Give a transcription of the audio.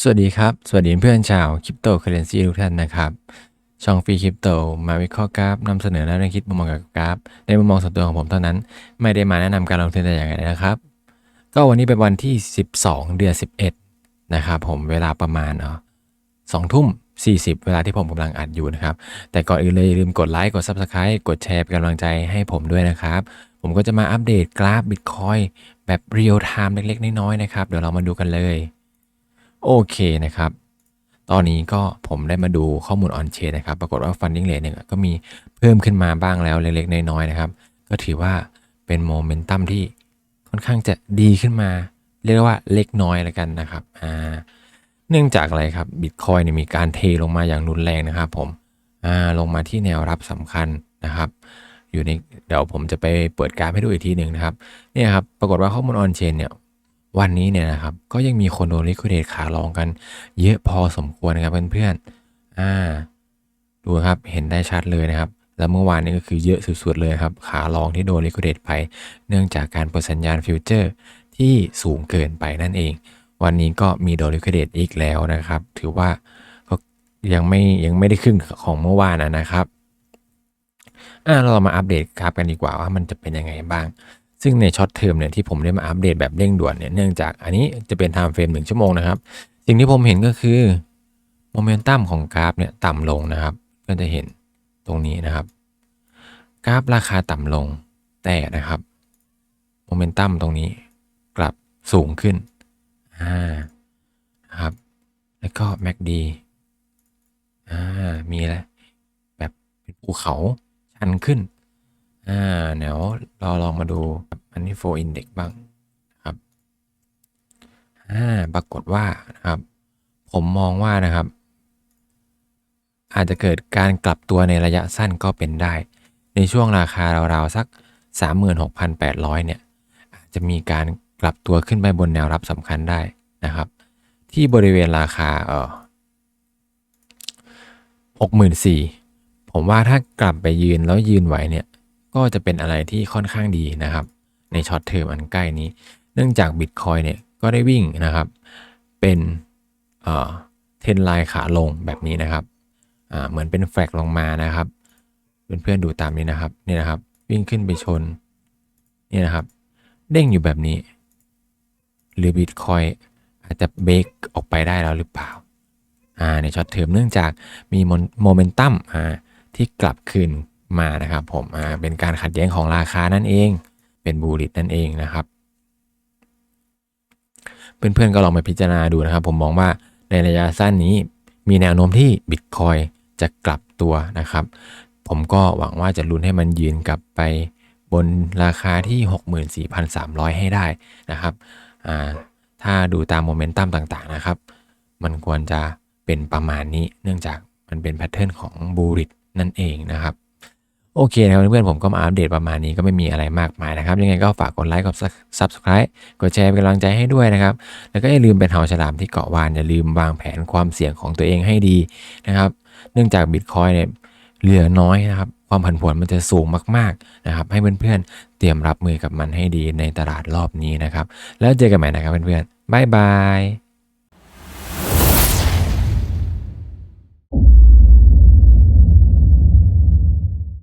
สวัสดีครับ สวัสดีเพื่อนชาวคริปโตเคเรนซีทุกท่านนะครับ ช่องฟรีคริปโตมาวิเคราะห์กราฟนำเสนอแนวคิดมุมมองกับกราฟ ในมุมมองส่วนตัวของผมเท่านั้น ไม่ได้มาแนะนำการลงทุนแต่อย่างไรนะครับ ก็วันนี้เป็นวันที่ 12 เดือน 11 นะครับผมเวลาประมาณเนาะสองทุ่ม 40 เวลาที่ผมกำลังอัดอยู่นะครับ แต่ก่อนอื่นเลยลืมกดไลค์ กด Subscribe กดแชร์เป็นกำลังใจให้ผมด้วยนะครับ ผมก็จะมาอัปเดตกราฟบิตคอยแบบเรียลไทม์เล็กๆ น้อยๆ นะครับ เดี๋ยวเรามาดูกันเลย โอเคนะครับ ตอนนี้ก็ผมได้มาดูข้อมูลออนเชนนะครับ ปรากฏว่า funding rate เนี่ยก็มีเพิ่มขึ้นมาบ้างแล้วเล็กๆ น้อยๆ นะครับ ก็ถือว่าเป็นโมเมนตัมที่ค่อนข้างจะดีขึ้นมา เรียกว่าเล็กน้อยแล้วกันนะครับ อ่า เนื่องจากอะไรครับบิตคอยเนี่ยมีการเทลงมาอย่างรุนแรงนะครับผมอ่าลงมาที่แนวรับสำคัญนะครับ อยู่ในเดี๋ยวผมจะไปเปิดกราฟให้ดูอีกทีหนึ่งนะครับเนี่ยครับปรากฏว่าข้อมูลออนเชนเนี่ยวันนี้เนี่ยนะครับก็ยังมีคนโดนลิควิดเดตขาลองกัน เยอะพอสมควรนะครับเพื่อนๆอ่าดูครับเห็นได้ชัดเลยนะครับแล้วเมื่อวานนี้ก็คือเยอะสุดๆเลยครับ ขาลองที่โดนลิควิดเดตไป เนื่องจากการเปิดสัญญาณฟิวเจอร์ที่สูงเกินไปนั่นเอง วันนี้ก็มีโดนลิคเดตอีกแล้วนะครับ ถือว่าก็ยังไม่ยังไม่ได้ครึ่งของเมื่อวานนะนะครับอ่าเรามาอัปเดตกราฟกันดีกว่าว่ามันจะเป็นยังไงบ้าง ซึ่งในช็อตเทอมเนี่ยที่ผมได้มาอัปเดตแบบเร่งด่วนเนี่ยเนื่องจากอันนี้จะเป็นไทม์เฟรมหนึ่งชั่วโมงนะครับ สิ่งที่ผมเห็นก็คือโมเมนตัมของกราฟเนี่ยต่ำลงนะครับก็จะเห็นตรงนี้นะครับ กราฟราคาต่ำลงแต่นะครับโมเมนตัมตรงนี้กลับสูงขึ้น อ่าครับ แล้วก็ MACD อ่ามีแล้วแบบเป็นภูเขาชันขึ้นอ่าเดี๋ยวเราลองมาดูอันนี้โฟอินเด็กบ้างครับอ่าปรากฏว่านะครับ ผมมองว่านะครับ อาจจะเกิดการกลับตัวในระยะสั้นก็เป็นได้ ในช่วงราคาราวๆสัก 36,800 เนี่ย อาจจะมีการ กลับตัวขึ้นไปบนแนวรับสำคัญได้นะครับ ที่บริเวณราคาเออ64,000ผมว่าถ้ากลับไปยืนแล้วยืนไหวเนี่ยก็จะเป็นอะไรที่ค่อนข้างดีนะครับ ในช็อตเทอมอันใกล้นี้ เนื่องจาก Bitcoin เนี่ยก็ได้วิ่งนะครับ เป็นเอ่อเทนไลน์ขาลงแบบนี้นะครับอ่าเหมือนเป็นแฟลกลงมานะครับเพื่อนๆดูตามนี้นะครับนี่นะครับ วิ่งขึ้นไปชนนี่นะครับ เด้งอยู่แบบนี้ หรือ Bitcoin อาจจะเบรกออกไปได้แล้วหรือเปล่าอ่าในช็อตเทอมเนื่องจากมีโมเมนตัมอ่าที่กลับคืนมานะครับผมอ่าเป็นการขัดแย้งของราคานั่นเอง เป็นบูริตนั่นเองนะครับ เพื่อนๆก็ลองไปพิจารณาดูนะครับ ผมมองว่าในระยะสั้นนี้มีแนวโน้มที่ Bitcoin จะกลับตัวนะครับ ผมก็หวังว่าจะลุ้นให้มันยืนกลับไปบนราคาที่ 64,300 ให้ได้นะครับ ถ้าดูตามโมเมนตัมต่างๆนะครับ มันควรจะเป็นประมาณนี้ เนื่องจากมันเป็นแพทเทิร์นของบูริตนั่นเองนะครับ โอเคนะครับเพื่อนๆผมก็มาอัปเดตประมาณนี้ก็ไม่มีอะไรมากมายนะครับ ยังไงก็ฝากกดไลค์กด Subscribe กดแชร์เป็นกำลังใจให้ด้วยนะครับ แล้วก็อย่าลืมเป็นเห่าฉลามที่เกาะวานอย่าลืมวางแผนความเสี่ยงของตัวเองให้ดีนะครับ เนื่องจากบิตคอยเนี่ยเหลือน้อยนะครับ ความผันผวนมันจะสูงมากๆนะครับ ให้เพื่อนๆเตรียมรับมือกับมันให้ดีในตลาดรอบนี้นะครับ แล้วเจอกันใหม่นะครับเพื่อนๆบ๊ายบาย